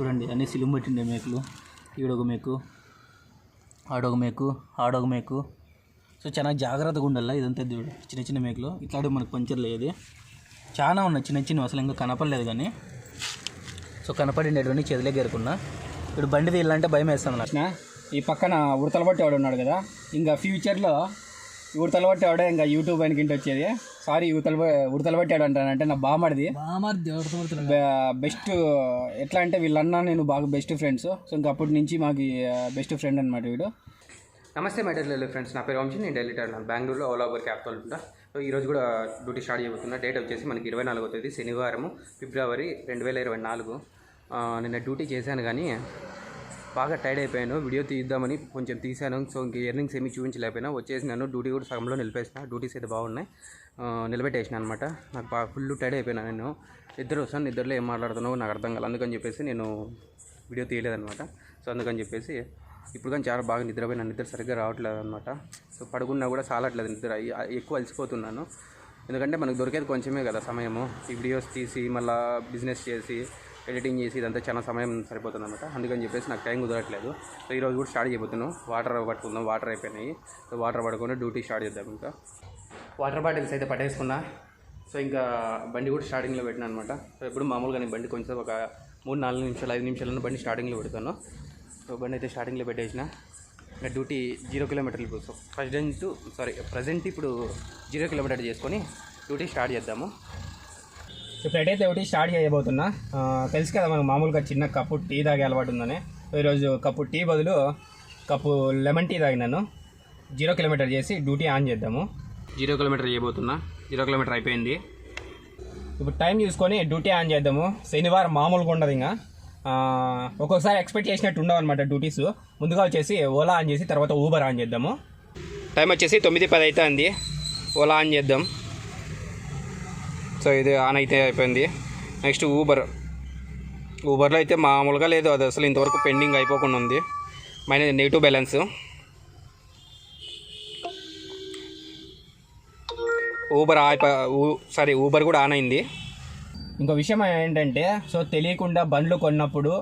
చూడండి అన్ని సిలుము పెట్టిండే మేకలు. ఈడొక మేకు ఆడొక మేకు ఆడొక మేకు. సో చాలా జాగ్రత్తగా ఉండాలి ఇదంతా చూడు చిన్న చిన్న మేకలు. ఇట్లాంటివి మనకు పంచర్ లేదు. చాలా ఉన్నాయి చిన్న చిన్నవి. అసలు ఇంకా కనపడలేదు కానీ. సో కనపడినటువంటి చేతిలో ఎరుకున్నా ఇప్పుడు బండి తీయాలంటే భయం వేస్తాను ఈ పక్కన ఉడతల పట్టేవాడు ఉన్నాడు కదా. ఇంకా ఫ్యూచర్లో ఉడతల పట్టేవాడే ఇంకా యూట్యూబ్ పైన ఇంటి వచ్చేది. సారీ ఉడతల ఉడతల పట్టాడు అంటానంటే నా బామడిది బెస్ట్ ఎట్లా అంటే వీళ్ళన్నా నేను బాగా బెస్ట్ ఫ్రెండ్స్. సో ఇంకా అప్పటి నుంచి మాకు బెస్ట్ ఫ్రెండ్ అనమాట వీడు. నమస్తే మై ఫ్రెండ్స్. నా పేరు వంశీ నేను ఢిల్లీ టర్న్ బెంగళూరులో ఓలా ఊబర్ క్యాబ్ తోలుతుంటా సో ఈ రోజు కూడా డ్యూటీ స్టార్ట్ చేయబోతున్నా. డేట్ వచ్చేసి మనకి ఇరవై నాలుగో తేదీ శనివారం ఫిబ్రవరి రెండు వేల ఇరవై నాలుగు. నిన్న డ్యూటీ చేశాను కానీ బాగా టైర్డ్ అయిపోయాను. వీడియో తీద్దామని కొంచెం తీశాను. సో ఇంక ఇయర్నింగ్స్ ఏమీ చూపించలేకపోయినా వచ్చేసినాను డ్యూటీ కూడా సగంలో నిలిపేసిన. డ్యూటీస్ అయితే బాగున్నాయి. నిలబెట్టేసినా నిలబెట్టేసిన అనమాట నాకు బాగా ఫుల్ టైర్డ్ అయిపోయినా నేను. ఇద్దరు వస్తాను నిద్రలో ఏం మాట్లాడుతున్నావో నాకు అర్థం కాదు అందుకని చెప్పేసి నేను వీడియో తీయలేదనమాట సో అందుకని చెప్పేసి ఇప్పుడు కానీ చాలా బాగా నిద్రపోయినా. నిద్ర సరిగ్గా రావట్లేదు అనమాట సో పడుకున్నా కూడా చాలట్లేదు నిద్ర. ఎక్కువ అలసిపోతున్నాను. ఎందుకంటే మనకు దొరికేది కొంచెమే కదా సమయము. ఈ వీడియోస్ తీసి మళ్ళీ బిజినెస్ చేసి ఎడిటింగ్ చేసి ఇదంతా చాలా సమయం సరిపోతుంది అనమాట అందుకని చెప్పేసి నాకు టైం కుదరట్లేదు. సో ఈరోజు కూడా స్టార్ట్ చేయబోతున్నాం. వాటర్ పట్టుకుందాం. వాటర్ అయిపోయినాయి. సో వాటర్ పడుకొని డ్యూటీ స్టార్ట్ చేద్దాం ఇంకా. వాటర్ బాటిల్స్ అయితే పట్టేసుకున్నా. సో ఇంకా బండి కూడా స్టార్టింగ్లో పెట్టినా అనమాట సో ఎప్పుడు మామూలుగా నేను బండి కొంచెం ఒక మూడు నాలుగు నిమిషాలు ఐదు నిమిషాలను బండి స్టార్టింగ్లో పెడతాను. సో బండి అయితే స్టార్టింగ్లో పెట్టేసిన. ఇంకా డ్యూటీ జీరో కిలోమీటర్లు సో ప్రజెంట్ సారీ ప్రజెంట్ ఇప్పుడు జీరో కిలోమీటర్ చేసుకొని డ్యూటీ స్టార్ట్ చేద్దాము. ఇప్పుడు అయితే ఒకటి స్టార్ట్ చేయబోతున్నా. తెలుసు కదా మనకు మామూలుగా చిన్న కప్పు టీ తాగే అలవాటు ఉందని. ఈరోజు కప్పు టీ బదులు కప్పు లెమన్ టీ తాగినాను. జీరో కిలోమీటర్ చేసి డ్యూటీ ఆన్ చేద్దాము. జీరో కిలోమీటర్ చేయబోతున్నా. జీరో కిలోమీటర్ అయిపోయింది. ఇప్పుడు టైం చూసుకొని డ్యూటీ ఆన్ చేద్దాము. శనివారం మామూలుగా ఉండదు ఇంకా. ఒక్కొక్కసారి ఎక్స్పెక్ట్ చేసినట్టు ఉండవు అనమాట డ్యూటీస్ ముందుగా వచ్చేసి ఓలా ఆన్ చేసి తర్వాత ఊబర్ ఆన్ చేద్దాము. టైం వచ్చేసి తొమ్మిది పది అవుతుంది ఓలా ఆన్ చేద్దాం. సో ఇది ఆన్ అయితే అయిపోయింది. నెక్స్ట్ ఊబర్ ఊబర్లో అయితే మామూలుగా లేదు. అది అసలు ఇంతవరకు పెండింగ్ అయిపోకుండా ఉంది. మైనస్ నెగిటివ్ బ్యాలెన్స్ ఊబర్ అయిపో సారీ ఊబర్ కూడా ఆన్ అయింది. ఇంకో విషయం ఏంటంటే సో తెలియకుండా బండ్లు కొన్నప్పుడు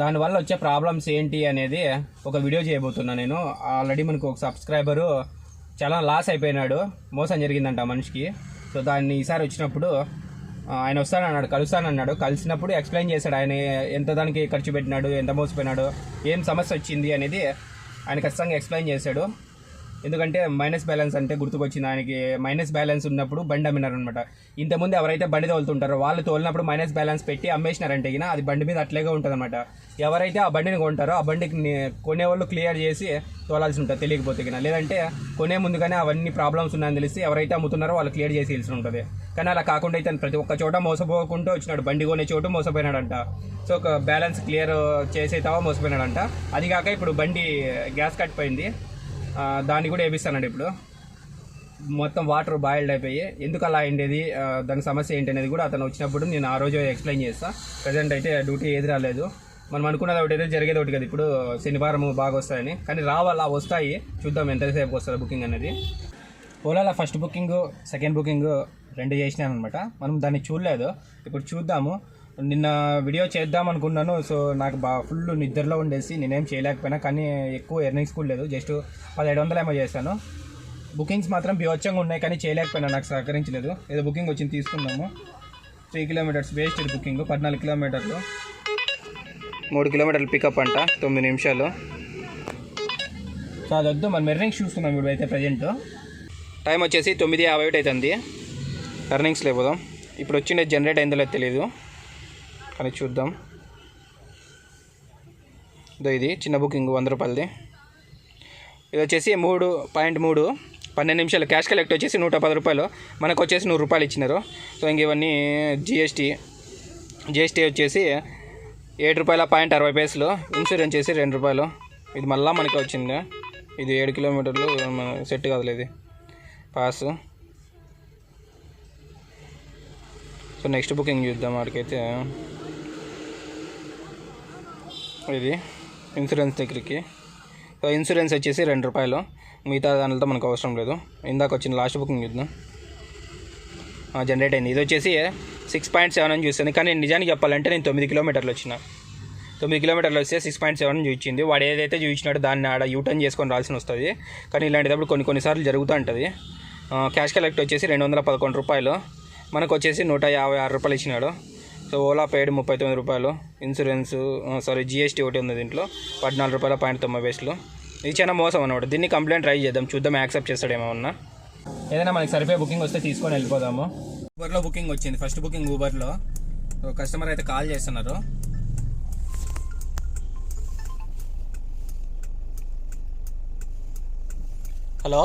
దానివల్ల వచ్చే ప్రాబ్లమ్స్ ఏంటి అనేది ఒక వీడియో చేయబోతున్నా నేను. ఆల్రెడీ మనకు ఒక సబ్స్క్రైబరు చాలా లాస్ అయిపోయినాడు. మోసం జరిగిందంట మనిషికి. సో దాన్ని ఈసారి వచ్చినప్పుడు ఆయన వస్తానన్నాడు కలుస్తానన్నాడు. కలిసినప్పుడు ఎక్స్ప్లెయిన్ చేశాడు ఆయన ఎంత దానికి ఖర్చు పెట్టినాడు ఎంత మోసపోయినాడు ఏం సమస్య వచ్చింది అనేది ఆయన ఖచ్చితంగా ఎక్స్ప్లెయిన్ చేశాడు. ఎందుకంటే మైనస్ బ్యాలెన్స్ అంటే గుర్తుకొచ్చింది ఆయనకి. మైనస్ బ్యాలెన్స్ ఉన్నప్పుడు బండి అమ్మినారనమాట ఇంతకుముందు ఎవరైతే బండి తోలుతుంటారో వాళ్ళు తోలినప్పుడు మైనస్ బ్యాలెన్స్ పెట్టి అమ్మేసినారంటే గిన అది బండి మీద అట్లాగే ఉంటుందన్నమాట. ఎవరైతే ఆ బండిని కొంటారో ఆ బండికి కొనేవాళ్ళు క్లియర్ చేసి తోలాల్సి ఉంటుంది తెలియకపోతే గిన. లేదంటే కొనే ముందుగానే అవన్నీ ప్రాబ్లమ్స్ ఉన్నాయని తెలిసి ఎవరైతే అమ్ముతున్నారో వాళ్ళు క్లియర్ చేసి తెలిసి ఉంటుంది. కానీ అలా కాకుండా అయితే ప్రతి ఒక్క చోట మోసపోకుండా వచ్చినాడు. బండి కొనే చోటు మోసపోయినాడంట. సో ఒక బ్యాలెన్స్ క్లియర్ చేసేతావా మోసపోయినాడంట. అది కాక ఇప్పుడు బండి గ్యాస్ కట్ పోయింది. దాన్ని కూడా వేపిస్తానండి ఇప్పుడు. మొత్తం వాటర్ బాయిల్డ్ అయిపోయి ఎందుకు అలా అయిండేది? దాని సమస్య ఏంటి అనేది కూడా అతను వచ్చినప్పుడు నేను ఆ రోజు ఎక్స్ప్లెయిన్ చేస్తా. ప్రజెంట్ అయితే డ్యూటీ ఏది రాలేదు. మనం అనుకున్నది ఒకటి అయితే జరిగేది ఒకటి కదా ఇప్పుడు. శనివారం బాగా వస్తాయని. కానీ రావాలా? వస్తాయి. చూద్దాం ఎంతసేపు వస్తుంది బుకింగ్ అనేది. ఓలాలో ఫస్ట్ బుకింగ్ సెకండ్ బుకింగ్ రెండు చేసినాను అనమాట మనం దాన్ని చూడలేదు. ఇప్పుడు చూద్దాము. నిన్న వీడియో చేద్దాం అనుకున్నాను. సో నాకు బాగా ఫుల్ నిద్రలో ఉండేసి నేనేం చేయలేకపోయినా కానీ ఎక్కువ ఎర్నింగ్స్ కూడా లేదు. జస్ట్ పదిహేడు వందలు ఏమో చేశాను. బుకింగ్స్ మాత్రం బీవచ్చంగా ఉన్నాయి కానీ చేయలేకపోయినా నాకు సహకరించలేదు. ఏదో బుకింగ్ వచ్చింది తీసుకున్నాము త్రీ కిలోమీటర్స్ వేస్ట్ బుకింగ్ పద్నాలుగు కిలోమీటర్లు మూడు కిలోమీటర్లు పికప్ అంట తొమ్మిది నిమిషాలు. సో అది వద్దు మనం ఎర్నింగ్స్ చూస్తున్నాం ఇప్పుడు అయితే ప్రజెంట్ టైం వచ్చేసి తొమ్మిది యాభై ఒకటి అవుతుంది. ఎర్నింగ్స్ లేకపోదాం ఇప్పుడు వచ్చిండే జనరేట్ అయిందో తెలియదు అని చూద్దాం. ఇదో ఇది చిన్న బుకింగ్ వంద రూపాయలది. ఇది వచ్చేసి మూడు పాయింట్ మూడు పన్నెండు నిమిషాలు క్యాష్ కలెక్ట్ వచ్చేసి నూట పది రూపాయలు. మనకు వచ్చేసి నూరు రూపాయలు ఇచ్చినారు. సో ఇంక ఇవన్నీ జిఎస్టీ జిఎస్టీ వచ్చేసి ఏడు రూపాయల పాయింట్ అరవై పైసలు. ఇన్సూరెన్స్ చేసి రెండు రూపాయలు. ఇది మళ్ళీ మనకి వచ్చింది. ఇది ఏడు కిలోమీటర్లు సెట్ కదలేదు పాస్ సో నెక్స్ట్ బుకింగ్ చూద్దాం వాడికైతే. ఇది ఇన్సూరెన్స్ దగ్గరికి. సో ఇన్సూరెన్స్ వచ్చేసి రెండు రూపాయలు. మిగతా దానితో మనకు అవసరం లేదు. ఇందాక వచ్చిన లాస్ట్ బుకింగ్ చూద్దాం. జనరేట్ అయింది. ఇది వచ్చేసి సిక్స్ పాయింట్ సెవెన్ అని చూస్తుంది. కానీ నిజానికి చెప్పాలంటే నేను తొమ్మిది కిలోమీటర్లు వచ్చిన. తొమ్మిది కిలోమీటర్లు వస్తే సిక్స్ పాయింట్ సెవెన్ చూపించింది. వాడు ఏదైతే చూపించినాడో దాన్ని ఆడ యూటర్న్ చేసుకొని రాల్సిన వస్తుంది. కానీ ఇలాంటిదప్పుడు కొన్ని కొన్నిసార్లు జరుగుతూ ఉంటుంది. క్యాష్ కలెక్ట్ వచ్చేసి రెండు వందల పదకొండు రూపాయలు. మనకు వచ్చేసి నూట యాభై ఆరు రూపాయలు ఇచ్చినాడు. సో ఓలా పేడ్ ముప్పై తొమ్మిది రూపాయలు ఇన్సూరెన్స్ సారీ జిఎస్టీ ఒకటి ఉంది దీంట్లో పద్నాలుగు రూపాయల పాయింట్ తొంభై వేసులు ఇది చాలా మోసం అనమాట దీన్ని కంప్లైంట్ ట్రై చేద్దాం చూద్దాం యాక్సెప్ట్ చేస్తాడేమో ఉన్నా ఏదైనా మనకి సరిపోయే బుకింగ్ వస్తే తీసుకొని వెళ్ళిపోదాము. ఊబర్లో బుకింగ్ వచ్చింది ఫస్ట్ బుకింగ్ ఊబర్లో సో కస్టమర్ అయితే కాల్ చేస్తున్నారు. హలో?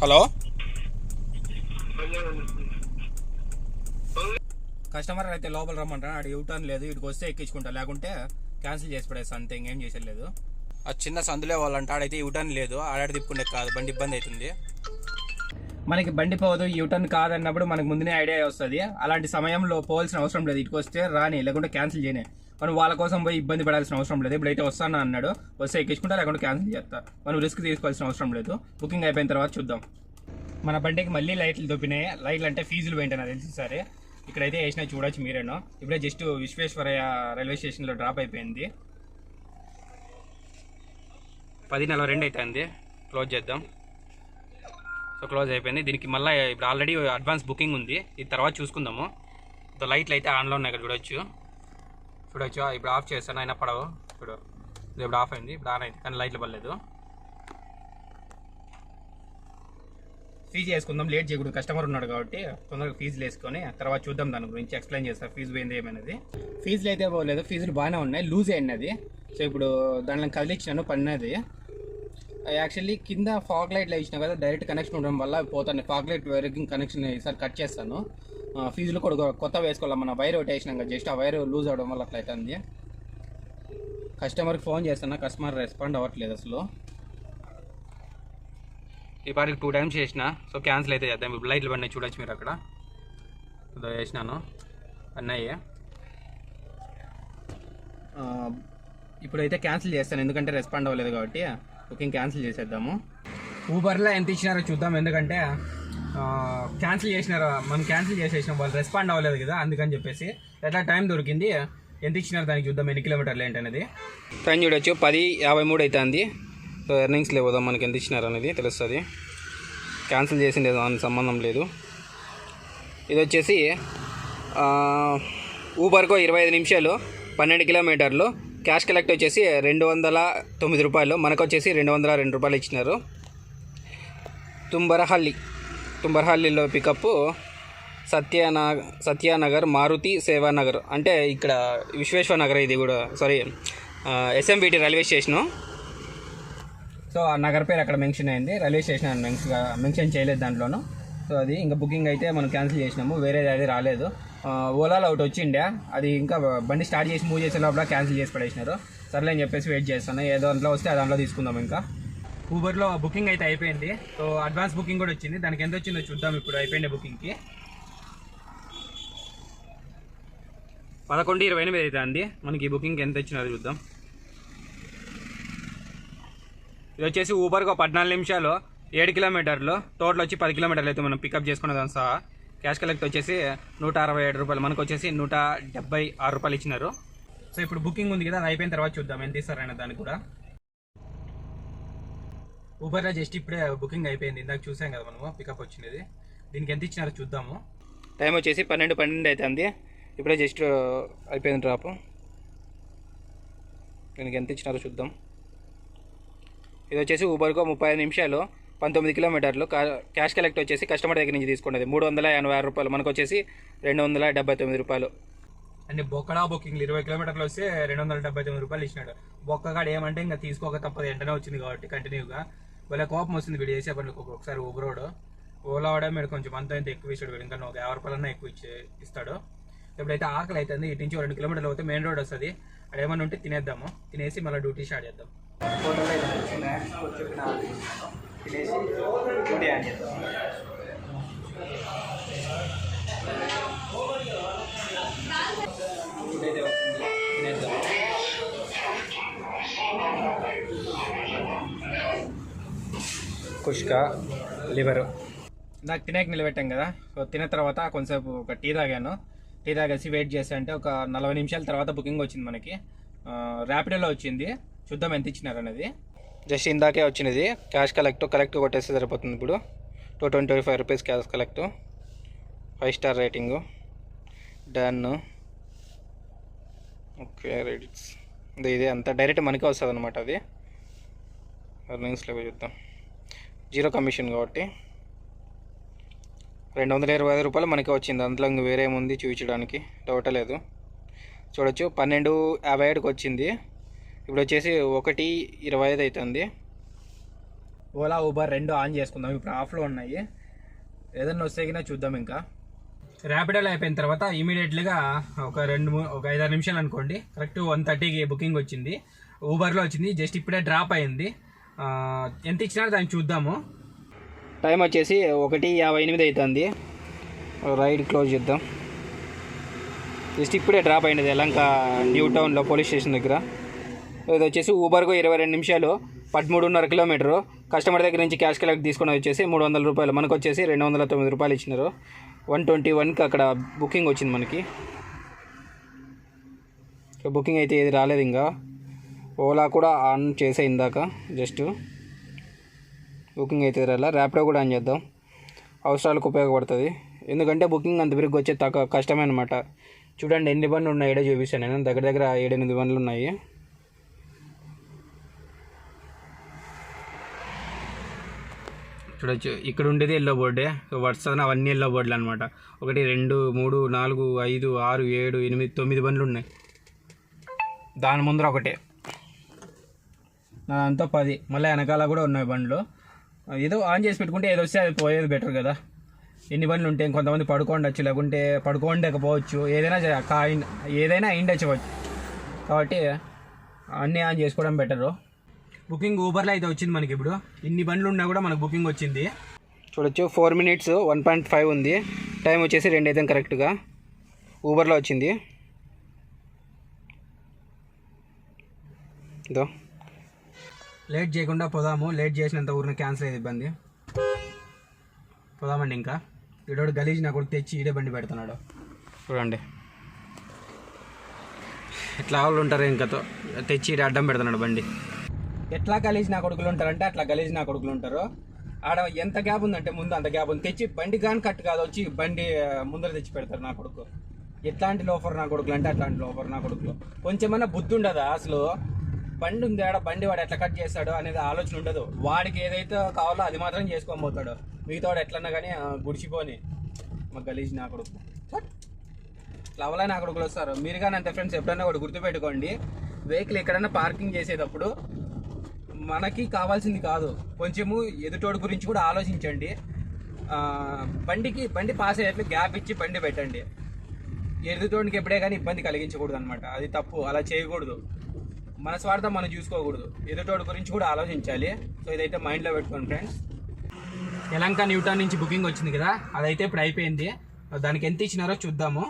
హలో కస్టమర్ అయితే లోపల రమ్మంటాను అక్కడ యూటర్న్ లేదు ఇక్కడికి వస్తే ఎక్కించుకుంటా లేకుంటే క్యాన్సిల్ చేసి పడేస్తా అంతే ఇంకేం చేసేయలేదు ఆ చిన్న సందులే వాళ్ళంటే ఆడైతే యూటర్న్ లేదు ఆడ తిప్పుకునే కాదు బండి ఇబ్బంది అవుతుంది మనకి బండి పోదు యూటర్న్ కాదన్నప్పుడు మనకు ముందునే ఐడియా వస్తుంది అలాంటి సమయంలో పోవాల్సిన అవసరం లేదు ఇటుకొస్తే రాని లేకుంటే క్యాన్సిల్ చేయనే మనం వాళ్ళ కోసం పోయి ఇబ్బంది పడాల్సిన అవసరం లేదు. ఇప్పుడైతే వస్తాను అన్నాడు. వస్తే ఎక్కించుకుంటా లేకుండా క్యాన్సిల్ చేస్తా. మనం రిస్క్ తీసుకోవాల్సిన అవసరం లేదు. బుకింగ్ అయిపోయిన తర్వాత చూద్దాం. మన బండికి మళ్ళీ లైట్లు దొబ్బినాయి. లైట్లు అంటే ఫీజులు పోయింటాయి నాకు తెలిసి సరే ఇక్కడైతే వేసినా చూడొచ్చు మీరేనో. ఇప్పుడే జస్ట్ విశ్వేశ్వరయ్య రైల్వే స్టేషన్లో డ్రాప్ అయిపోయింది. పది నలభై రెండు అవుతుంది క్లోజ్ చేద్దాం. సో క్లోజ్ అయిపోయింది. దీనికి మళ్ళీ ఇప్పుడు ఆల్రెడీ అడ్వాన్స్ బుకింగ్ ఉంది. ఇది తర్వాత చూసుకుందాము. సో లైట్లు అయితే ఆన్లో ఉన్నాయి ఇక్కడ చూడొచ్చు. చూడొచ్చు ఇప్పుడు ఆఫ్ చేస్తాను అయినా పడవు. ఇప్పుడు ఇప్పుడు ఆఫ్ అయింది ఇప్పుడు ఆన్ అయింది కానీ లైట్లు పడలేదు. ఫీజు వేసుకుందాం లేట్ చేయకూడదు కస్టమర్ ఉన్నాడు కాబట్టి తొందరగా ఫీజులు వేసుకొని తర్వాత చూద్దాం దాని గురించి ఎక్స్ప్లెయిన్ చేస్తాను ఫీజు పోయింది ఏమైనది. ఫీజులు అయితే పోలేదు ఫీజులు బాగానే ఉన్నాయి లూజ్ అయింది అది. సో ఇప్పుడు దాంట్లో కదిలిచ్చినాను పడినది. యాక్చువల్లీ కింద ఫాగ్ లైట్లు వేసిన కదా డైరెక్ట్ కనెక్షన్ ఉండడం వల్ల పోతాను. ఫాగ్ లైట్ వైరింగ్ కనెక్షన్ ఈసారి కట్ చేస్తాను. ఆ, ఫీజులు కూడా కొత్త వేసుకోవాలి? మన వైర్ ఒకటి వేసినాక జస్ట్ ఆ వైర్ లూజ్ అవడం వల్ల అట్లా అవుతుంది కస్టమర్కి ఫోన్ చేస్తున్నా కస్టమర్ రెస్పాండ్ అవ్వట్లేదు అసలు. ఈ పాటికి టూ టైమ్స్ చేసిన సో క్యాన్సిల్ అయితే చేద్దాం. ఇప్పుడు లైట్లు పడినాయి చూడొచ్చు మీరు అక్కడ. వేసినాను అన్నయ్య ఇప్పుడైతే క్యాన్సిల్ చేస్తాను ఎందుకంటే రెస్పాండ్ అవ్వలేదు కాబట్టి. బుకింగ్ క్యాన్సిల్ చేసేద్దాము. ఊబర్లో ఎంత ఇచ్చినారో చూద్దాం ఎందుకంటే క్యాన్సిల్ చేసినారో? మనం క్యాన్సిల్ చేసేసినాం వాళ్ళు రెస్పాండ్ అవ్వలేదు కదా అందుకని చెప్పేసి ఎట్లా టైం దొరికింది? ఎంత ఇచ్చినారు దానికి చూద్దాం ఎన్ని కిలోమీటర్లు ఏంటనేది టైం చూడొచ్చు పది యాభై మూడు అవుతుంది సో ఎర్నింగ్స్ లేవుదా మనకి ఎంత ఇచ్చినారు అనేది తెలుస్తుంది. క్యాన్సిల్ చేసింది దానికి సంబంధం లేదు. ఇది వచ్చేసి ఊబర్కో ఇరవై ఐదు నిమిషాలు పన్నెండు కిలోమీటర్లు క్యాష్ కలెక్ట్ వచ్చేసి రెండు వందల తొమ్మిది రూపాయలు మనకు వచ్చేసి రెండు వందల రెండు రూపాయలు ఇచ్చినారు. తుంబరహల్లి. తుంబర్హల్లిలో పికప్ సత్యానా సత్యానగర్ మారుతి సేవానగర్. అంటే ఇక్కడ విశ్వేశ్వర నగర్ ఇది కూడా. Sorry SMBT railway station so ఆ నగర్ పేరు అక్కడ మెన్షన్ అయింది. రైల్వే స్టేషన్ అని మెన్షన్ మెన్షన్ చేయలేదు దాంట్లోనూ. సో అది ఇంకా బుకింగ్ అయితే మనం క్యాన్సిల్ చేసినాము. వేరేది అది రాలేదు. ఓలాలో ఒకటి వచ్చిండే అది ఇంకా బండి స్టార్ట్ చేసి మూవ్ చేసే లోపల క్యాన్సిల్ చేసి పడేసినారు. సర్లే అని చెప్పేసి వెయిట్ చేస్తాను ఏ దాంట్లో వస్తే ఆ దాంట్లో తీసుకుందాం ఇంకా. ఊబర్లో బుకింగ్ అయితే అయిపోయింది. సో అడ్వాన్స్ బుకింగ్ కూడా వచ్చింది. దానికి ఎంత వచ్చిందో చూద్దాం ఇప్పుడు అయిపోయింది బుకింగ్కి. పదకొండు ఇరవై ఎనిమిది అయితే అండి మనకి ఈ బుకింగ్ ఎంత వచ్చినది చూద్దాం. ఇది వచ్చేసి ఊబర్కి ఒక పద్నాలుగు నిమిషాలు ఏడు కిలోమీటర్లు. టోటల్ వచ్చి పది కిలోమీటర్లు అయితే మనం పికప్ చేసుకునే దాని సహా క్యాష్ కలెక్ట్ వచ్చేసి నూట అరవై ఏడు రూపాయలు. మనకు వచ్చేసి నూట డెబ్బై ఆరు రూపాయలు ఇచ్చినారు. సో ఇప్పుడు బుకింగ్ ఉంది కదా అది అయిపోయిన తర్వాత చూద్దాం. ఎంత ఇస్తారైనా దానికి కూడా. ఊబర్లో జస్ట్ ఇప్పుడే బుకింగ్ అయిపోయింది. ఇందాక చూసాం కదా మనము పికప్ వచ్చినది దీనికి ఎంత ఇచ్చినారో చూద్దాము. టైం వచ్చేసి పన్నెండు పన్నెండు అవుతుంది ఇప్పుడే జస్ట్ అయిపోయింది డ్రాప్ దీనికి ఎంత ఇచ్చినారో చూద్దాం. ఇది వచ్చేసి ఊబర్కో ముప్పై నిమిషాలు పంతొమ్మిది కిలోమీటర్లు. క్యాష్ కలెక్ట్ వచ్చేసి కస్టమర్ దగ్గర నుంచి తీసుకున్నది. మూడు వందల ఎనభై ఆరు రూపాయలు. మనకు వచ్చేసి రెండు వందల డెబ్బై తొమ్మిది రూపాయలు. అన్ని బొక్కడా బుకింగ్లు ఇరవై కిలోమీటర్లు వస్తే రెండు వందల డెబ్బై తొమ్మిది రూపాయలు ఇచ్చినాడు. బొక్కగాడు ఏమంటే ఇంకా తీసుకోక తప్పదు. వెంటనే వచ్చింది కాబట్టి కంటిన్యూగా వాళ్ళ కోపం వస్తుంది వీడు చేసే పనులకు. ఒక్కొక్కసారి ఊబరోడు ఓలా వాడే మీరు కొంచెం అంత ఇంత ఎక్కువ ఇస్తాడు వీడు. ఇంకా ఒక యాభై రూపాయలన్నా ఎక్కువ ఇచ్చే ఇస్తాడు. ఇప్పుడైతే ఆకలి అవుతుంది ఇటు నుంచి రెండు కిలోమీటర్లు పోతే మెయిన్ రోడ్ వస్తుంది. అక్కడ ఏమన్నా ఉంటే తినేద్దాము. తినేసి మళ్ళీ డ్యూటీ స్టార్ట్ చేద్దాం. తినేసి డ్యూటీ ఆన్ చేద్దాం. కుష్క లివర్. నాకు తినేకి నిలబెట్టాం కదా సో తిన్న తర్వాత కొంచెంసేపు ఒక టీ తాగాను. టీ తాగేసి వెయిట్ చేస్తే అంటే ఒక నలభై నిమిషాల తర్వాత బుకింగ్ వచ్చింది మనకి. ర్యాపిడోలో వచ్చింది. చూద్దాం ఎంత ఇచ్చినారు అనేది. జస్ట్ ఇందాకే వచ్చినది. క్యాష్ కలెక్ట్ కలెక్ట్ కొట్టేస్తే సరిపోతుంది ఇప్పుడు. Two twenty five rupees cash collect. Five star rating. Done. Okay rights ఇది ఇది అంతా డైరెక్ట్ మనకే వస్తుంది అనమాట అది ఎర్నింగ్స్లో చూద్దాం. జీరో కమిషన్ కాబట్టి రెండు వందల ఇరవై ఐదు రూపాయలు మనకి వచ్చింది. అందులో ఇంక వేరేముంది చూపించడానికి? డౌట్ లేదు. చూడొచ్చు. పన్నెండు యాభై ఏడుకి వచ్చింది. ఇప్పుడు వచ్చేసి ఒకటి ఇరవై ఐదు అవుతుంది ఓలా ఊబర్ రెండు ఆన్ చేసుకుందాం. ఇప్పుడు ఆఫ్లో ఉన్నాయి. ఏదన్నా వస్తే చూద్దాం ఇంకా. ర్యాపిడోలో అయిపోయిన తర్వాత ఇమీడియట్లీగా ఒక రెండు ఒక ఐదారు నిమిషాలు అనుకోండి. కరెక్ట్ వన్ థర్టీకి బుకింగ్ వచ్చింది. ఊబర్లో వచ్చింది. జస్ట్ ఇప్పుడే డ్రాప్ అయింది. ఎంత ఇచ్చినారో దాన్ని చూద్దాము. టైం వచ్చేసి ఒకటి యాభై ఎనిమిది అవుతుంది రైడ్ క్లోజ్ చేద్దాం. జస్ట్ ఇప్పుడే డ్రాప్ అయినది ఎలంక న్యూ టౌన్లో పోలీస్ స్టేషన్ దగ్గర. ఇది వచ్చేసి ఊబర్కు ఇరవై రెండు నిమిషాలు పదమూడున్నర కిలోమీటరు. కస్టమర్ దగ్గర నుంచి క్యాష్ కలెక్ట్ తీసుకుని వచ్చేసి మూడు వందల రూపాయలు. మనకు వచ్చేసి రెండు వందల తొమ్మిది రూపాయలు ఇచ్చినారు. వన్ ట్వంటీ వన్కి అక్కడ బుకింగ్ వచ్చింది మనకి. బుకింగ్ అయితే ఏది రాలేదు ఇంకా. ఓలా కూడా ఆన్ చేసే ఇందాక జస్ట్ బుకింగ్ అయితే అలా ర్యాపిడో కూడా ఆన్ చేద్దాం. అవసరాలకు ఉపయోగపడుతుంది. ఎందుకంటే బుకింగ్ అంత పెరిగి వచ్చే తక్కువ కష్టమే అనమాట చూడండి ఎన్ని బండ్లు ఉన్నాయి ఏడో చూపిస్తాను నేను. దగ్గర దగ్గర ఏడెనిమిది బండ్లు ఉన్నాయి. చూడొచ్చు. ఇక్కడ ఉండేది ఎల్లో బోర్డే సో వరుసన అవన్నీ ఎల్లో బోర్డులు అనమాట ఒకటి రెండు మూడు నాలుగు ఐదు ఆరు ఏడు ఎనిమిది తొమ్మిది బండ్లు ఉన్నాయి. దాని ముందర ఒకటే. అంతా పది. మళ్ళీ వెనకాల కూడా ఉన్నాయి బండ్లు. ఏదో ఆన్ చేసి పెట్టుకుంటే ఏదో వస్తే అది పోయేది బెటర్ కదా. ఎన్ని బండ్లు ఉంటే కొంతమంది పడుకోండొచ్చు లేకుంటే పడుకోండకపోవచ్చు. ఏదైనా కా- ఏదైనా అయిండొచ్చు కాబట్టి అన్నీ ఆన్ చేసుకోవడం బెటరు బుకింగ్ ఊబర్లో అయితే వచ్చింది మనకి ఇప్పుడు. ఇన్ని బండ్లు ఉన్నా కూడా మనకు బుకింగ్ వచ్చింది. చూడొచ్చు four minutes one point five ఉంది. టైం వచ్చేసి రెండు అయితే కరెక్ట్గా ఊబర్లో వచ్చింది. ఇదో. లేట్ చేయకుండా పోదాము. లేట్ చేసినంత ఊరిని క్యాన్సిల్ అయ్యేది ఇబ్బంది. పోదామండి ఇంకా. ఈడోడు గలీజ్ నా కొడుకు తెచ్చి ఈడే బండి పెడుతున్నాడు. చూడండి. ఎట్లా వాళ్ళు ఉంటారు ఇంకాతో. తెచ్చి ఈడ అడ్డం పెడుతున్నాడు బండి. ఎట్లా గలీజ్ నా కొడుకులు ఉంటారంటే అట్లా గలీజ్ నా కొడుకులు ఉంటారు. ఆడ ఎంత గ్యాప్ ఉందంటే ముందు అంత గ్యాప్ ఉంది. తెచ్చి బండి కానీ కట్ కాదు వచ్చి బండి ముందర తెచ్చి పెడతారు నా కొడుకు. ఎట్లాంటి లోఫర్ నా కొడుకులు అంటే అట్లాంటి లోఫర్ నా కొడుకులు. కొంచెమన్నా బుద్ధి ఉండదా అసలు? బండి ఉంది ఆడ బండి వాడు ఎట్లా కట్ చేస్తాడు అనేది ఆలోచన ఉండదు. వాడికి ఏదైతే కావాలో అది మాత్రం చేసుకొని పోతాడు. మిగతా వాడు ఎట్లన్నా కానీ గుడిచిపోని. మా గలీజ్ నా కొడుకు. లవలా నా కొడుకులు వస్తారు. మీరు కానీ అంతే ఫ్రెండ్స్ ఎప్పుడన్నా ఒకటి గుర్తుపెట్టుకోండి. వెహికల్ ఎక్కడైనా పార్కింగ్ చేసేటప్పుడు మనకి కావాల్సింది కాదు. కొంచెము ఎదుటోడి గురించి కూడా ఆలోచించండి. బండికి బండి పాస్ అయ్యేట్లు గ్యాప్ ఇచ్చి బండి పెట్టండి. ఎదుటోడికి ఎప్పుడే కానీ ఇబ్బంది కలిగించకూడదు అనమాట అది తప్పు. అలా చేయకూడదు. మన స్వార్థం మనం చూసుకోకూడదు. ఎదుటోడి గురించి కూడా ఆలోచించాలి. సో ఇదైతే మైండ్లో పెట్టుకోండి ఫ్రెండ్స్. యలంక న్యూటన్ నుంచి బుకింగ్ వచ్చింది కదా? అదైతే ఇప్పుడు అయిపోయింది. దానికి ఎంత ఇచ్చినారో చూద్దాము.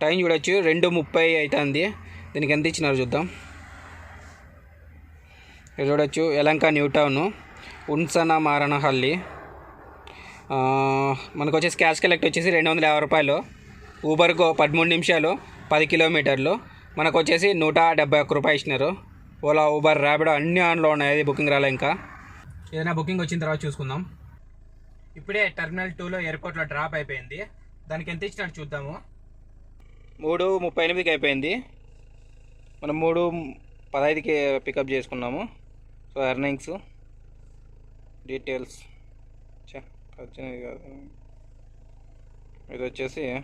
టైం చూడొచ్చు. రెండు ముప్పై అవుతుంది దీనికి ఎంత ఇచ్చినారో చూద్దాం. ఇది చూడొచ్చు. Yelahanka New Town. ఉన్సన మారణహల్లి. మనకు వచ్చేసి క్యాష్ కలెక్ట్ వచ్చేసి రెండు వందల యాభై రూపాయలు. ఊబర్కు పదమూడు నిమిషాలు పది కిలోమీటర్లు. మనకు వచ్చేసి నూట డెబ్బై ఒక్క రూపాయి ఇచ్చినారు. ఓలా ఊబర్ ర్యాపిడో అన్ని ఆన్లో ఉన్నాయి. అది బుకింగ్ రాలే ఇంకా. ఏదైనా బుకింగ్ వచ్చిన తర్వాత చూసుకుందాం. ఇప్పుడే టెర్మినల్ టూలో ఎయిర్పోర్ట్లో డ్రాప్ అయిపోయింది. దానికి ఎంత ఇచ్చినట్టు చూద్దాము. మూడు ముప్పై ఎనిమిదికి అయిపోయింది. మనం మూడు పదహైదుకి పికప్ చేసుకున్నాము. సో ఎర్నింగ్స్ డీటెయిల్స్ వచ్చినది కాదు. ఇది వచ్చేసి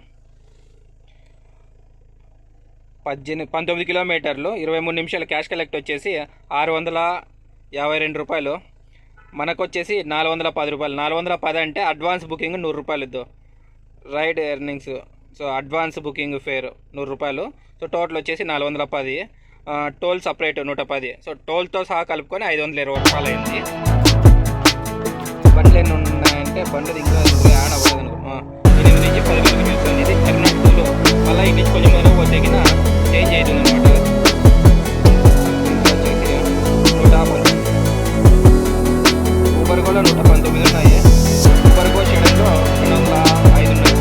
పద్దెనిమిది పంతొమ్మిది కిలోమీటర్లు ఇరవై మూడు నిమిషాలు క్యాష్ కలెక్ట్ వచ్చేసి ఆరు వందల యాభై రెండు రూపాయలు. మనకు వచ్చేసి నాలుగు వందల పది రూపాయలు. నాలుగు వందల పది అంటే అడ్వాన్స్ బుకింగ్ నూరు రూపాయలు ఇద్దు. Ride earnings. So advance booking fare నూరు రూపాయలు. సో టోటల్ వచ్చేసి నాలుగు వందల పది. టోల్ సపరేట్ నూట పది. సో టోల్తో సహా కలుపుకొని ఐదు వందల ఇరవై రూపాయలు అయింది. బండ్లు ఎన్ని ఉన్నాయంటే బండ్లు ఇంకా యాడ్ అవ్వలేదు ఎనిమిది నుంచి పది వరకు మళ్ళీ ఇంటి నుంచి కొంచెం మెరుగు పోతే కింద చేంజ్ అవుతుంది అనమాట వచ్చేసి నూట పంతొమ్మిది ఊబర్ కూడా నూట పంతొమ్మిది ఉన్నాయి ఊబర్ కూడా చేయడంలో రెండు వందల ఐదు ఉన్నాయి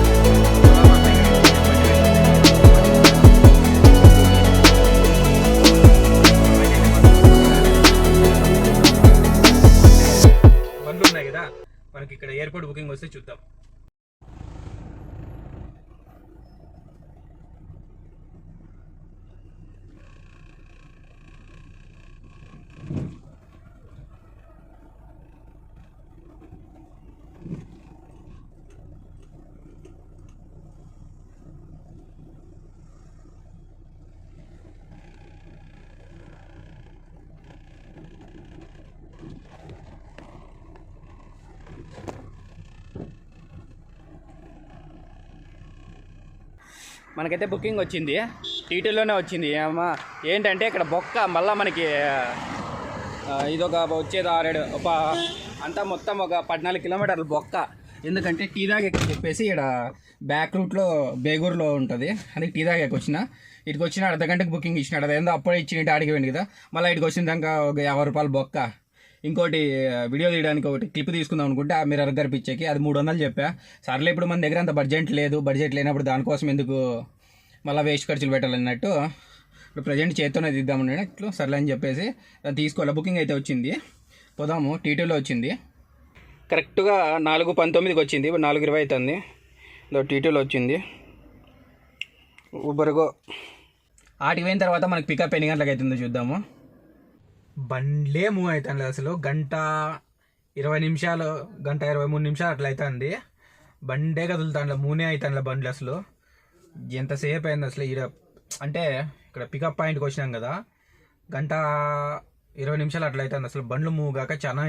బండ్లు ఉన్నాయి కదా. మనకి ఇక్కడ ఎయిర్పోర్ట్ బుకింగ్ వస్తే చూద్దాం. మనకైతే బుకింగ్ వచ్చింది. టీటీలోనే వచ్చింది. ఏమా ఏంటంటే ఇక్కడ బొక్క మళ్ళీ మనకి ఇదొక వచ్చేది ఆరేడు ఒక అంతా మొత్తం ఒక పద్నాలుగు కిలోమీటర్ల బొక్క. ఎందుకంటే టీ చెప్పేసి ఇక్కడ బ్యాక్ రూట్లో బేగూరులో ఉంటుంది. అది టీ వచ్చిన. ఇటుకొచ్చిన అర్ధ గంటకు బుకింగ్ ఇచ్చినాడు అదేందో అప్పుడే ఇచ్చిన ఆడికి వెళ్ళి కదా. మళ్ళీ ఇటుకొచ్చిన దాకా ఒక యాభై రూపాయలు బొక్క. ఇంకోటి వీడియో తీయడానికి ఒకటి క్లిప్ తీసుకుందాం అనుకుంటే ఆ మీరు అరగర్ పిచ్చేకి అది మూడు వందలు చెప్పా. సర్లే ఇప్పుడు మన దగ్గర అంత బడ్జెట్ లేదు బడ్జెట్ లేనప్పుడు దానికోసం ఎందుకు మళ్ళీ వేస్ట్ ఖర్చులు పెట్టాలన్నట్టు ఇప్పుడు ప్రజెంట్ చేత్తోనే తీద్దామని ఇట్లా సర్లే అని చెప్పేసి తీసుకోవాలి. బుకింగ్ అయితే వచ్చింది. పోదాము. టీటీలో వచ్చింది. కరెక్ట్గా నాలుగు పంతొమ్మిదికి వచ్చింది. ఇప్పుడు నాలుగు ఇరవై అవుతుంది. ఇదో టీటీలో వచ్చింది. ఊబర్గో. ఆటికి పోయిన తర్వాత మనకి పికప్ ఎన్ని గంటలకు అవుతుందో చూద్దాము. బండ్లే మూవ్ అవుతుంది అసలు. గంట ఇరవై నిమిషాలు గంట ఇరవై మూడు నిమిషాలు అట్లా అవుతుంది బండే కదులుతాను మూనే అవుతాను బండ్లు అసలు. ఎంతసేపు అయింది అసలు ఈడ? అంటే ఇక్కడ పికప్ పాయింట్కి వచ్చినాం కదా. గంట ఇరవై నిమిషాలు అట్లా అవుతుంది అసలు. బండ్లు మూవ్ కాక చాలా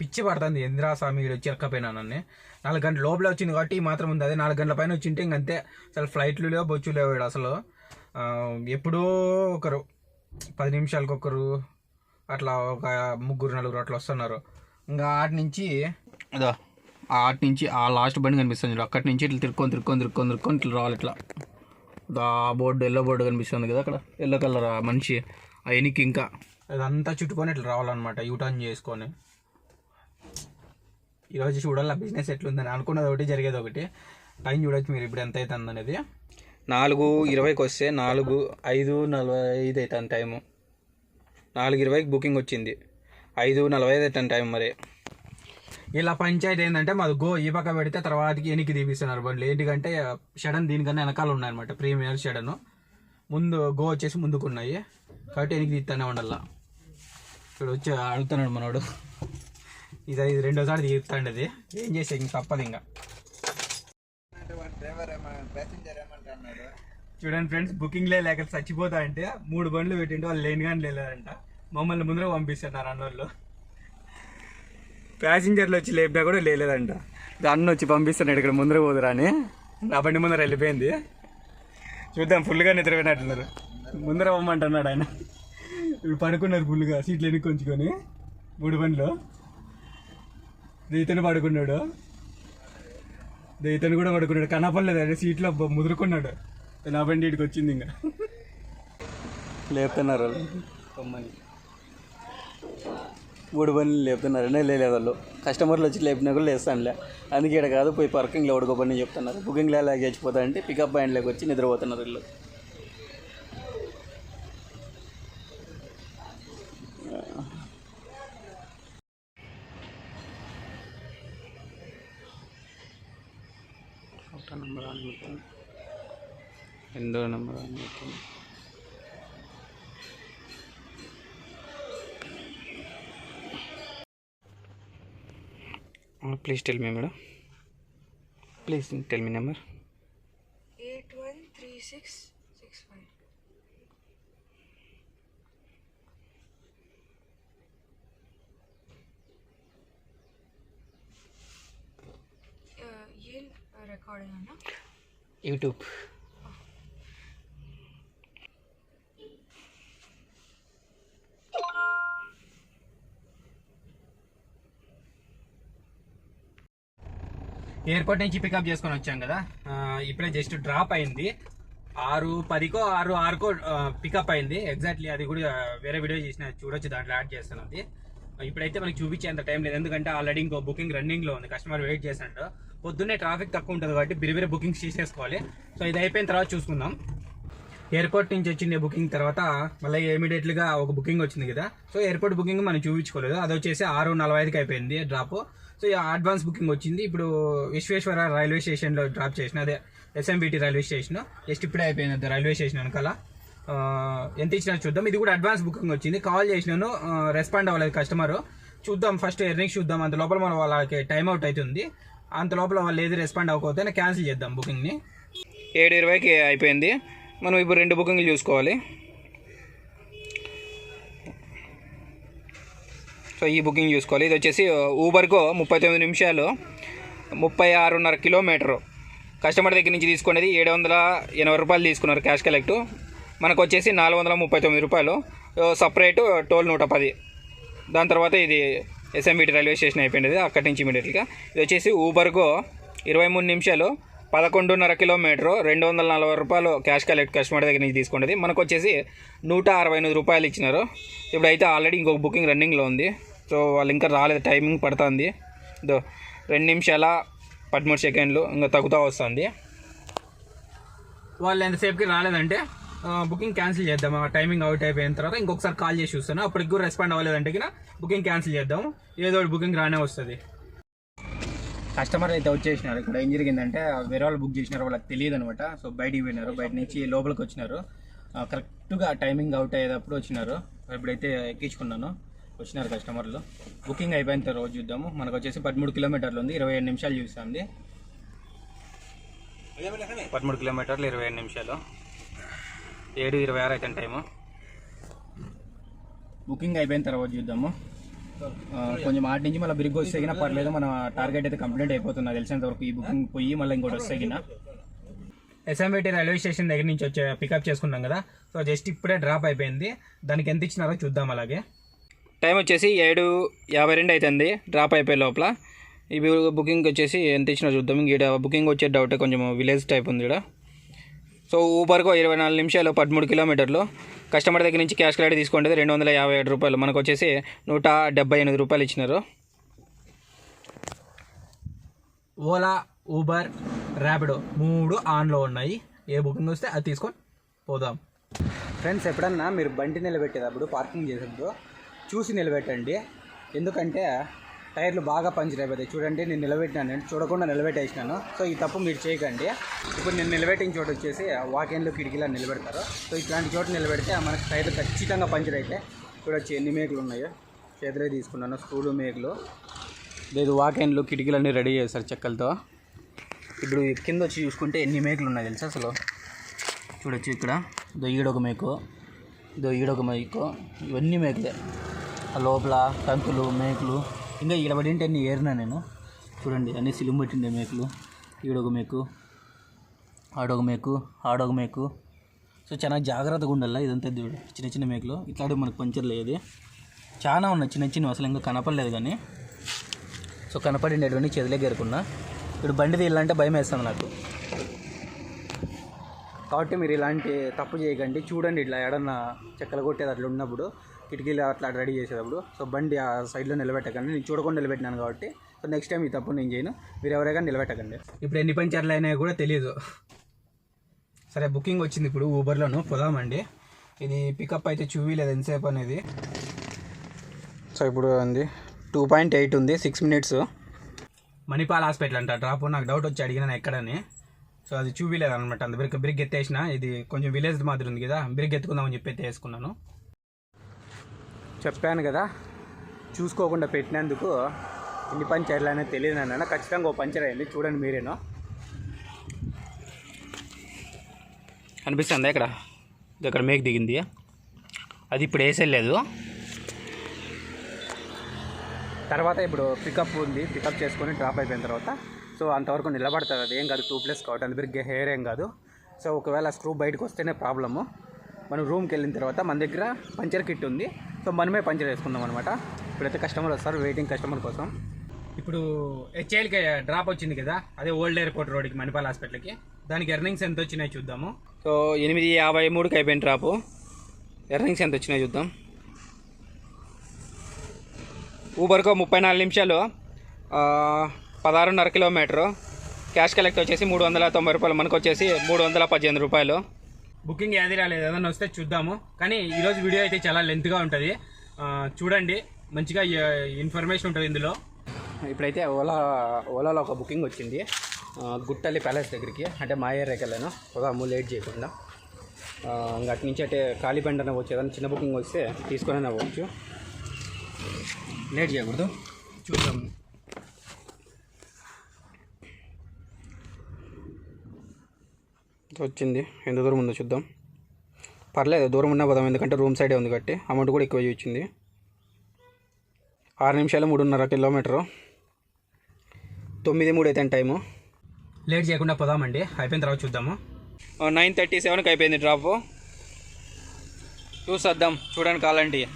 పిచ్చి పడుతుంది. ఇందిరా స్వామి వచ్చి ఎక్కపోయినా నన్ను. నాలుగు గంటల లోపల వచ్చింది కాబట్టి మాత్రం ఉంది. అదే నాలుగు గంటల పైన వచ్చింటే ఇంకంతే అసలు ఫ్లైట్లు లేవు బొచ్చు లేవు అసలు ఎప్పుడో ఒకరు పది నిమిషాలకు ఒకరు అట్లా ఒక ముగ్గురు నలుగురు అట్లా వస్తున్నారు. ఇంకా ఆటి నుంచి అదో ఆటి నుంచి ఆ లాస్ట్ బండి కనిపిస్తుంది అక్కడి నుంచి ఇట్లా తిరుక్కొని తిరుక్కొని తిరుక్కొని తిరుక్కొని ఇట్లా రావాలి ఇట్లా. దా బోర్డు ఎల్లో బోర్డు కనిపిస్తుంది కదా అక్కడ. ఎల్లో కలర్ ఆ మనిషి ఆ ఎనికి ఇంకా. అదంతా చుట్టుకొని ఇట్లా రావాలన్నమాట యూటర్న్ చేసుకొని. ఈరోజు చూడాలి బిజినెస్ ఎట్లుందని. అనుకున్నది ఒకటి జరిగేది ఒకటి. టైం చూడొచ్చు మీరు ఇప్పుడు ఎంత అవుతుంది అనేది నాలుగు ఇరవైకి వస్తే నాలుగు ఐదు నలభై ఐదు అవుతుంది టైము. నాలుగు ఇరవైకి బుకింగ్ వచ్చింది. ఐదు నలభై ఐదు అవుతుంది టైం మరి. ఇలా పంచాయతీ ఏంటంటే మాది గో ఈ పక్క పెడితే తర్వాతకి ఎనికి తీపిస్తున్నారు. బండ్లు ఏంటికంటే షడన్ దీనికన్నా వెనకాల ఉన్నాయన్నమాట. Premier sedan. ముందు గో వచ్చేసి ముందుకున్నాయి. కాబట్టి ఎనికి తీస్తానే ఉండాలా. ఇక్కడ వచ్చి అడుగుతున్నాడు మనోడు. ఇది ఇది రెండోసారి తీస్తాండి అది ఏం చేసే ఇంక తప్పదు ఇంకా. చూడండి ఫ్రెండ్స్ బుకింగ్లే లేక చచ్చిపోతా అంటే మూడు బండ్లు పెట్టింటే వాళ్ళు లేని కానీ లేదంట మమ్మల్ని ముందర పంపిస్తున్నారు అన్నోళ్ళు. ప్యాసింజర్లు వచ్చి లేపినా కూడా లేలేదంట. అన్న వచ్చి పంపిస్తున్నాడు ఇక్కడ ముందర పోదురా అని. నా బండి ముందర వెళ్ళిపోయింది. చూద్దాం ఫుల్గా నిద్రపోయినట్టున్నారు. ముందర పొమ్మంటున్నాడు ఆయన. ఇప్పుడు పడుకున్నారు ఫుల్గా సీట్లు ఎన్ని కొంచుకొని. మూడు బండ్లు. ఇతను పడుకున్నాడు. ఇతను కూడా పడుకున్నాడు. కనపడలేదు అదే సీట్లో ముదురుకున్నాడు. నా బండి ఇక్కడికి వచ్చింది ఇంకా. లేపుతున్నారు వాళ్ళు. బొమ్మని మూడు బండ్లు లేపుతున్నారు లేదు వాళ్ళు కస్టమర్లు వచ్చి లేపినా కూడా లేస్తానులే. అందుకే ఇక్కడ కాదు పోయి పార్కింగ్లో పడుకోబని చెప్తున్నారు. బుకింగ్లో ఎలా గెచ్చిపోతా అంటే పికప్ పాయింట్లోకి వచ్చి నిద్రపోతున్నారు వీళ్ళు. నెంబర్ అని నెంబర్ అని please tell me madam. Please tell me number. 813665 uh, uh YouTube. Airport నుంచి పికప్ చేసుకొని వచ్చాం కదా. ఇప్పుడే జస్ట్ డ్రాప్ అయింది. ఆరు పదికో ఆరు ఆరుకో పికప్ అయింది. ఎగ్జాక్ట్లీ అది కూడా వేరే వీడియో చేసిన చూడొచ్చు దాంట్లో యాడ్ చేస్తున్నది ఇప్పుడైతే మనకి చూపించేంత టైం లేదు. ఎందుకంటే ఆల్రెడీ ఇంకో బుకింగ్ రన్నింగ్లో ఉంది. కస్టమర్ వెయిట్ చేసినట్టు పొద్దున్నే ట్రాఫిక్ తక్కువ ఉంటుంది కాబట్టి బిరిబిరి బుకింగ్స్ చేసేసుకోవాలి. సో ఇది అయిపోయిన తర్వాత చూసుకుందాం. ఎయిర్పోర్ట్ నుంచి వచ్చింది బుకింగ్ తర్వాత మళ్ళీ ఇమీడియట్గా ఒక బుకింగ్ వచ్చింది కదా. సో ఎయిర్పోర్ట్ బుకింగ్ మనం చూపించుకోలేదు. అది వచ్చేసి ఆరు నలభై ఐదుకి అయిపోయింది డ్రాప్ సో అడ్వాన్స్ బుకింగ్ వచ్చింది. ఇప్పుడు విశ్వేశ్వర రైల్వే స్టేషన్లో డ్రాప్ చేసిన అదే ఎస్ఎంబిటి రైల్వే స్టేషన్. జస్ట్ ఇప్పుడే అయిపోయింది అది రైల్వే స్టేషన్ వెనకాల. ఎంత ఇచ్చినా చూద్దాం. ఇది కూడా అడ్వాన్స్ బుకింగ్ వచ్చింది. కాల్ చేసినాను రెస్పాండ్ అవ్వలేదు కస్టమర్ చూద్దాం ఫస్ట్ ఎర్నింగ్స్ చూద్దాం. అంత లోపల మన వాళ్ళకి టైం అవుట్ అవుతుంది. అంత లోపల వాళ్ళు ఏది రెస్పాండ్ అవ్వకపోతే క్యాన్సిల్ చేద్దాం బుకింగ్ని ఏడు ఇరవైకి అయిపోయింది. మనం ఇప్పుడు రెండు బుకింగ్లు చూసుకోవాలి. సో ఈ బుకింగ్ చూసుకోవాలి. ఇది వచ్చేసి ఊబర్కు ముప్పై తొమ్మిది నిమిషాలు ముప్పై ఆరున్నర కిలోమీటరు. కస్టమర్ దగ్గర నుంచి తీసుకునేది ఏడు వందల ఎనభై రూపాయలు తీసుకున్నారు క్యాష్ కలెక్ట్. మనకు వచ్చేసి నాలుగు వందల ముప్పై తొమ్మిది రూపాయలు. సపరేటు టోల్ నూట పది. దాని తర్వాత ఇది ఎస్ఎంబిటి రైల్వే స్టేషన్ అయిపోయింది. అక్కడి నుంచి ఇమీడియట్గా. ఇది వచ్చేసి ఊబర్కు ఇరవై మూడు నిమిషాలు పదకొండున్నర కిలోమీటరు రెండు వందల నలభై రూపాయలు క్యాష్ కలెక్ట్ కస్టమర్ దగ్గర నుంచి తీసుకునేది. మనకు వచ్చేసి నూట అరవై ఎనిమిది రూపాయలు ఇచ్చినారు. ఇప్పుడైతే ఆల్రెడీ ఇంకొక బుకింగ్ రన్నింగ్లో ఉంది. సో వాళ్ళు ఇంకా రాలేదు. టైమింగ్ పడుతుంది. దో రెండు నిమిషాల పదమూడు సెకండ్లు ఇంకా తగ్గుతూ వస్తుంది. వాళ్ళు ఎంతసేపుకి రాలేదంటే బుకింగ్ క్యాన్సిల్ చేద్దాం. ఆ టైమింగ్ అవుట్ అయిపోయిన తర్వాత ఇంకొకసారి కాల్ చేసి చూస్తాను అప్పటికి కూడా రెస్పాండ్ అవ్వలేదంటే కినా బుకింగ్ క్యాన్సిల్ చేద్దాం. ఏదో ఒకటి బుకింగ్ రానే వస్తుంది. కస్టమర్ అయితే వచ్చేసినారు. ఇక్కడ ఏం జరిగిందంటే వేరే వాళ్ళు బుక్ చేసినారు వాళ్ళకి తెలియదు అనమాట సో బయటికి పోయినారు. బయట నుంచి లోపలికి వచ్చినారు. కరెక్ట్గా టైమింగ్ అవుట్ అయ్యేటప్పుడు వచ్చినారు. ఇప్పుడైతే ఎక్కించుకున్నాను. వచ్చినారు కస్టమర్లు. బుకింగ్ అయిపోయిన తర్వాత చూద్దాము. మనకు వచ్చేసి పదమూడు కిలోమీటర్లు ఉంది. ఇరవై ఏడు నిమిషాలు చూస్తుంది. పదమూడు కిలోమీటర్లు ఇరవై ఏడు నిమిషాలు. ఏడు ఇరవై ఆరు అయితే టైము. బుకింగ్ అయిపోయిన తర్వాత చూద్దాము. కొంచెం ఆటి నుంచి మళ్ళీ బిరిగ్గా వస్తే గినా పర్లేదు. మన టార్గెట్ అయితే కంప్లీట్ అయిపోతుంది. తెలిసినంత వరకు ఈ బుకింగ్ పోయి మళ్ళీ ఇంకోటి వస్తే గినా. ఎస్ఎంబిటి రైల్వే స్టేషన్ దగ్గర నుంచి వచ్చే పికప్ చేసుకున్నాం కదా. సో జస్ట్ ఇప్పుడే డ్రాప్ అయిపోయింది. దానికి ఎంత ఇచ్చినారో చూద్దాం అలాగే. టైం వచ్చేసి ఏడు యాభై రెండు అవుతుంది డ్రాప్ అయిపోయే లోపల. ఈ బుకింగ్ వచ్చేసి ఎంత ఇచ్చినా చూద్దాం. ఇక్కడ బుకింగ్ వచ్చే డౌట్ కొంచెం విలేజ్ టైప్ ఉంది ఇక్కడ సో ఊబర్కు ఇరవై నాలుగు నిమిషాలు పదమూడు కిలోమీటర్లు. కస్టమర్ దగ్గర నుంచి క్యాష్ క్లారిటీ తీసుకుంటే రెండు వందల యాభై ఏడు రూపాయలు. మనకు వచ్చేసి నూట డెబ్బై ఎనిమిది రూపాయలు ఇచ్చినారు. ఓలా ఊబర్ ర్యాపిడో మూడు ఆన్లో ఉన్నాయి. ఏ బుకింగ్ వస్తే అది తీసుకొని పోదాం. ఫ్రెండ్స్ ఎప్పుడన్నా మీరు బండి నిలబెట్టేటప్పుడు పార్కింగ్ చేసేటప్పుడు చూసి నిలబెట్టండి. ఎందుకంటే టైర్లు బాగా పంచర్ అయిపోతాయి. చూడండి నేను నిలబెట్టినాను. చూడకుండా నిలబెట్టేసినాను. సో ఈ తప్పు మీరు చేయకండి. ఇప్పుడు నేను నిలబెట్టిన చోట వచ్చేసి వాకెన్లు కిటికీలా నిలబెడతారు. సో ఇట్లాంటి చోట నిలబెడితే మనకి టైర్లు ఖచ్చితంగా పంచర్ అయితే చూడొచ్చు ఎన్ని మేకులు ఉన్నాయో చేతులే తీసుకున్నాను. స్క్రూలు మేకులు. లేదు వాకెన్లు కిటికీలన్నీ రెడీ చేస్తారు చెక్కలతో. ఇప్పుడు కింద వచ్చి చూసుకుంటే ఎన్ని మేకులు ఉన్నాయి తెలుసా అసలు? చూడొచ్చు ఇక్కడ. దొయ్యడు ఒక మేకు. ఇదో ఈడొక మైకో. ఇవన్నీ మేకలే. ఆ లోపల కంకులు మేకులు. ఇంకా ఇక్కడ పడింటే అన్నీ ఏరినా నేను. చూడండి అన్ని సిలుం పెట్టిండే మేకులు. ఈడొక మేకు. ఆడొక మేకు. ఆడొక మేకు. సో చాలా జాగ్రత్తగా ఉండాలి ఇదంతా చూడు చిన్న చిన్న మేకలు. ఇట్లాంటి మనకు పంచర్ లేదు. చాలా ఉన్నాయి చిన్న చిన్నవి. అసలు ఇంకా కనపడలేదు కానీ. సో కనపడిండేటువంటి చేతిలో గేరుకున్నా ఇప్పుడు బండి తీయాలంటే భయం వేస్తుంది నాకు. కాబట్టి మీరు ఇలాంటి తప్పు చేయకండి. చూడండి ఇట్లా ఎడన్నా చెక్కలు కొట్టేది అట్లా ఉన్నప్పుడు కిటికీలు అట్లా రెడీ చేసేటప్పుడు సో బండి ఆ సైడ్లో నిలబెట్టకండి. నేను చూడకుండా నిలబెట్టినాను కాబట్టి సో నెక్స్ట్ టైం ఈ తప్పు నేను చేయను. మీరు ఎవరైనా నిలబెట్టకండి. ఇప్పుడు ఎన్ని పంచర్లు అయినాయో కూడా తెలియదు సరే బుకింగ్ వచ్చింది ఇప్పుడు ఊబర్లోను. పోదామండి. ఇది పికప్ అయితే చూపిలేదు ఎంతసేపు అనేది. సో ఇప్పుడు ఉంది. టూ పాయింట్ ఎయిట్ ఉంది సిక్స్ మినిట్స్ మణిపాల్ హాస్పిటల్ అంట. డ్రాప్. నాకు డౌట్ వచ్చి అడిగినాను ఎక్కడని. సో అది చూపిలేదు అనమాట అంత బ్రిక్ బ్రిక్ ఎత్తేసిన ఇది కొంచెం విలేజ్ మాదిరి ఉంది కదా బ్రిక్ ఎత్తుకుందామని చెప్పి వేసుకున్నాను. చెప్పాను కదా చూసుకోకుండా పెట్టినందుకు ఎన్ని పంచర్లు అనేది తెలియదు అన్న ఖచ్చితంగా ఓ పంచర్ అయింది చూడండి మీరేనో. అనిపిస్తుంది ఇక్కడ? ఇది అక్కడ మేక్ దిగింది. అది ఇప్పుడు వేసేయలేదు. తర్వాత ఇప్పుడు పికప్ ఉంది పికప్ చేసుకొని డ్రాప్ అయిపోయిన తర్వాత సో అంతవరకు నిలబడుతుంది అది ఏం కాదు టూ ప్లస్ కాబట్టి అంత పెరిగే హెయిర్ ఏం కాదు. సో ఒకవేళ స్క్రూ బయటకు వస్తేనే ప్రాబ్లము మనం రూమ్కి వెళ్ళిన తర్వాత మన దగ్గర పంచర్ కిట్ ఉంది. సో మనమే పంచర్ వేసుకుందాం అనమాట ఇప్పుడైతే కస్టమర్ వస్తారు వెయిటింగ్ కస్టమర్ కోసం. ఇప్పుడు హెచ్ఐఎల్కి డ్రాప్ వచ్చింది కదా అదే ఓల్డ్ ఎయిర్పోర్ట్ రోడ్కి మణిపాల్ హాస్పిటల్కి దానికి ఎర్నింగ్స్ ఎంత వచ్చినాయి చూద్దాము. సో ఎనిమిది యాభై మూడుకి అయిపోయిన ట్రాపు ఎర్నింగ్స్ ఎంత వచ్చినాయి చూద్దాం. ఊబర్కో ముప్పై నాలుగు నిమిషాలు. పదహారున్నర కిలోమీటరు. క్యాష్ కలెక్ట్ వచ్చేసి మూడు వందల తొంభై రూపాయలు. మనకు వచ్చేసి మూడు వందల పద్దెనిమిది రూపాయలు. బుకింగ్ ఏది రాలేదు. ఏదైనా వస్తే చూద్దాము. కానీ ఈరోజు వీడియో అయితే చాలా లెంత్గా ఉంటుంది. చూడండి. మంచిగా ఇన్ఫర్మేషన్ ఉంటుంది ఇందులో. ఇప్పుడైతే ఓలా ఓలాలో ఒక బుకింగ్ వచ్చింది. గుట్టల్లి ప్యాలెస్ దగ్గరికి. అంటే మా ఏరియాకి వెళ్ళాను పోదాము లేట్ చేయకుండా. ఇంకా అటు నుంచి అంటే కాళీపెండన వచ్చి ఏదైనా చిన్న బుకింగ్ వస్తే తీసుకొని అవ్వచ్చు లేట్ చేయకూడదు. చూద్దాం వచ్చింది. ఎంత దూరం ఉందో చూద్దాం. పర్లేదు దూరం ఉన్నా పోదాం. ఎందుకంటే రూమ్ సైడే ఉంది కాబట్టి అమౌంట్ కూడా ఎక్కువ వచ్చింది ఆరు నిమిషాలు మూడున్నర కిలోమీటరు. తొమ్మిది మూడు అయితే టైము. లేట్ చేయకుండా పోదామండి. అయిపోయిన తర్వాత చూద్దాము. నైన్ థర్టీ సెవెన్కి అయిపోయింది డ్రాప్. చూసేద్దాం. చూడడానికి కాలండి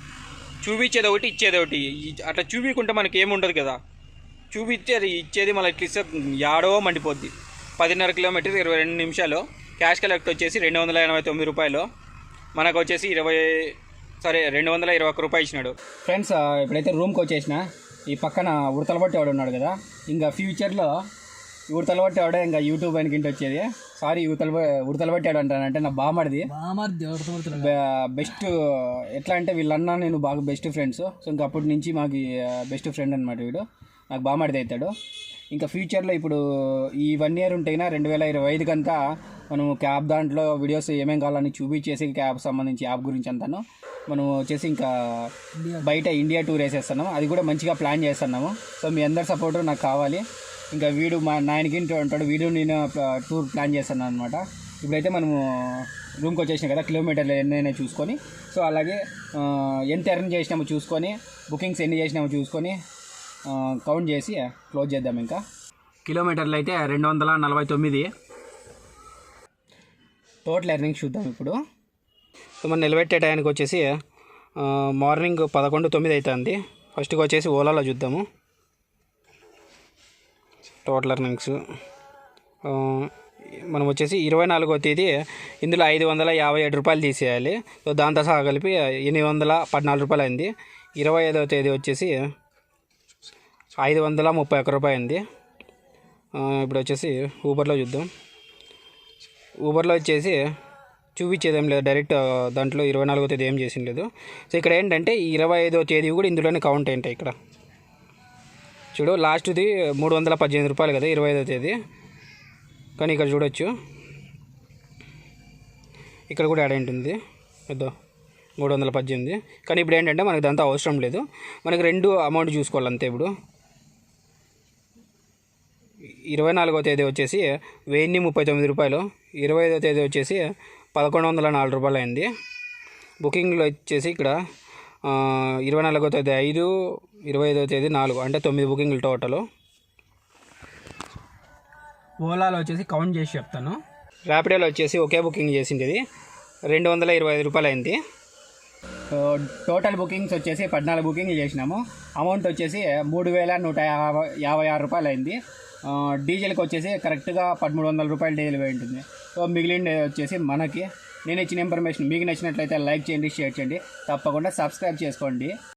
చూపించేది ఒకటి ఇచ్చేది ఒకటి. అట్లా చూపించుకుంటే మనకి ఏముండదు కదా. చూపించేది ఇచ్చేది మళ్ళీ ఇట్లా ఇస్తే యాడో మండిపోద్ది. పదిన్నర కిలోమీటర్ ఇరవై రెండు నిమిషాలు. క్యాష్ కలెక్ట్ వచ్చేసి రెండు వందల ఎనభై తొమ్మిది రూపాయలు. మనకు వచ్చేసి ఇరవై సరే రెండు వందల ఇరవై ఒక్క రూపాయి ఇచ్చినాడు. ఫ్రెండ్స్ ఇప్పుడైతే రూమ్కి వచ్చేసిన. ఈ పక్కన ఉడతల వాడు ఉన్నాడు కదా. ఇంకా ఫ్యూచర్లో ఉడతల బట్టి వాడే ఇంకా యూట్యూబ్ అని కింద వచ్చేది. సారీ ఉడతల బట్టి వాడు అంటానంటే నా బామడిది బెస్ట్ ఎట్లా అంటే వీళ్ళన్నా నేను బాగా బెస్ట్ ఫ్రెండ్స్. సో ఇంకా అప్పటి నుంచి మాకు బెస్ట్ ఫ్రెండ్ అనమాట వీడు. నాకు బామడిది అవుతాడు. ఇంకా ఫ్యూచర్లో ఇప్పుడు ఈ వన్ ఇయర్ ఉంటేనా రెండు వేల ఇరవై ఐదుకంతా మనం క్యాబ్ దాంట్లో వీడియోస్ ఏమేం కావాలని చూపించేసి క్యాబ్ సంబంధించి యాప్ గురించి అంతాను మనం వచ్చేసి ఇంకా బయట ఇండియా టూర్ వేసేస్తున్నాము. అది కూడా మంచిగా ప్లాన్ చేస్తున్నాము. సో మీ అందరి సపోర్ట్ నాకు కావాలి. ఇంకా వీడు మా నాయనకి ఉంటాడు వీడు నేను టూర్ ప్లాన్ చేస్తున్నాను అనమాట ఇప్పుడైతే మనము రూమ్కి వచ్చేసినాం కదా కిలోమీటర్లు ఎన్నైనా చూసుకొని. సో అలాగే ఎంత ఎర్న్ చేసినామో చూసుకొని బుకింగ్స్ ఎన్ని చేసినామో చూసుకొని కౌంట్ చేసి క్లోజ్ చేద్దాం ఇంకా. కిలోమీటర్లు అయితే రెండు వందల నలభై తొమ్మిది. టోటల్ ఎర్నింగ్ చూద్దాం ఇప్పుడు. సో మనం నిలబెట్టే టైంకి వచ్చేసి మార్నింగ్ పదకొండు తొమ్మిది అవుతుంది ఫస్ట్కి వచ్చేసి ఓలాలో చూద్దాము. టోటల్ ఎర్నింగ్స్ మనం వచ్చేసి ఇరవై నాలుగో తేదీ ఇందులో ఐదు వందల యాభై ఏడు రూపాయలు తీసేయాలి. సో దాంతో సహా కలిపి ఎనిమిది వందల పద్నాలుగు రూపాయలు అయింది. ఇరవై ఐదవ తేదీ వచ్చేసి ఐదు వందల ముప్పై ఒక్క రూపాయి అయింది ఇప్పుడు వచ్చేసి ఊబర్లో చూద్దాం. ఊబర్లో వచ్చేసి చూపించేది ఏం లేదు. డైరెక్ట్ దాంట్లో ఇరవై నాలుగో తేదీ ఏం చేసిన లేదు. సో ఇక్కడ ఏంటంటే ఇరవై ఐదో తేదీ కూడా ఇందులోనే కౌంట్ ఏంటాయి ఇక్కడ. చూడు లాస్ట్ది మూడు వందల పద్దెనిమిది రూపాయలు కదా ఇరవై ఐదో తేదీ. కానీ ఇక్కడ చూడొచ్చు. ఇక్కడ కూడా యాడ్ ఉంటుంది పెద్ద మూడు వందల పద్దెనిమిది. కానీ ఇప్పుడు ఏంటంటే మనకి దాంతో అవసరం లేదు. మనకి రెండు అమౌంట్ చూసుకోవాలి అంతే ఇప్పుడు. ఇరవై నాలుగో తేదీ వచ్చేసి వెయ్యి ముప్పై తొమ్మిది రూపాయలు. ఇరవై ఐదో తేదీ వచ్చేసి పదకొండు వందల నాలుగు రూపాయలు అయింది. బుకింగ్లో వచ్చేసి ఇక్కడ ఇరవై నాలుగో తేదీ ఐదు ఇరవై ఐదో తేదీ నాలుగు అంటే తొమ్మిది బుకింగ్లు టోటల్. ఓలాలో వచ్చేసి కౌంట్ చేసి చెప్తాను. ర్యాపిడోలో వచ్చేసి ఒకే బుకింగ్ చేసింది ఇది. రెండు వందల ఇరవై ఐదు రూపాయలు అయింది. టోటల్ బుకింగ్స్ వచ్చేసి పద్నాలుగు బుకింగ్లు చేసినాము. అమౌంట్ వచ్చేసి మూడు వేల నూట యాభై యాభై ఆరు రూపాయలు అయింది. డీజిల్కి వచ్చేసి కరెక్ట్గా పదమూడు వందల రూపాయలు డీజిల్ పోయి ఉంటుంది. సో మిగిలిన వచ్చేసి మనకి. నేను ఇచ్చిన ఇన్ఫర్మేషన్ మీకు నచ్చినట్లయితే లైక్ చేయండి షేర్ చేయండి. తప్పకుండా సబ్స్క్రైబ్ చేసుకోండి.